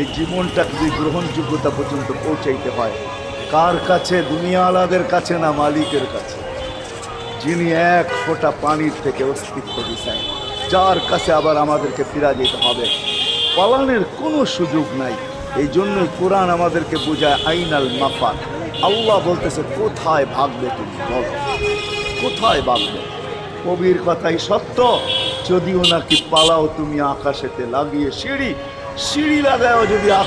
এই জীবনটা যদি গ্রহণযোগ্যতা পর্যন্ত পৌঁছাইতে হয়, কার কাছে? দুনিয়াওয়ালাদের কাছে না মালিকের কাছে? যিনি এক ফোঁটা পানির থেকে অস্তিত্ব দিচ্ছেন যার কাছে আবার আমাদেরকে ফিরা যেতে হবে। পালানের কোনো সুযোগ নাই। এই জন্যই কোরআন আমাদেরকে বোঝায়, আইনাল মাফাত। আল্লাহ বলতেছে, কোথায় ভাগবে তুমি? বলো। কোথায় ভাগবে? কবির কথাই সত্য। যদিও নাকি পালাও তুমি আকাশেতে লাগিয়ে সিঁড়ি সিঁড়ি লাগাও যদি আকাশ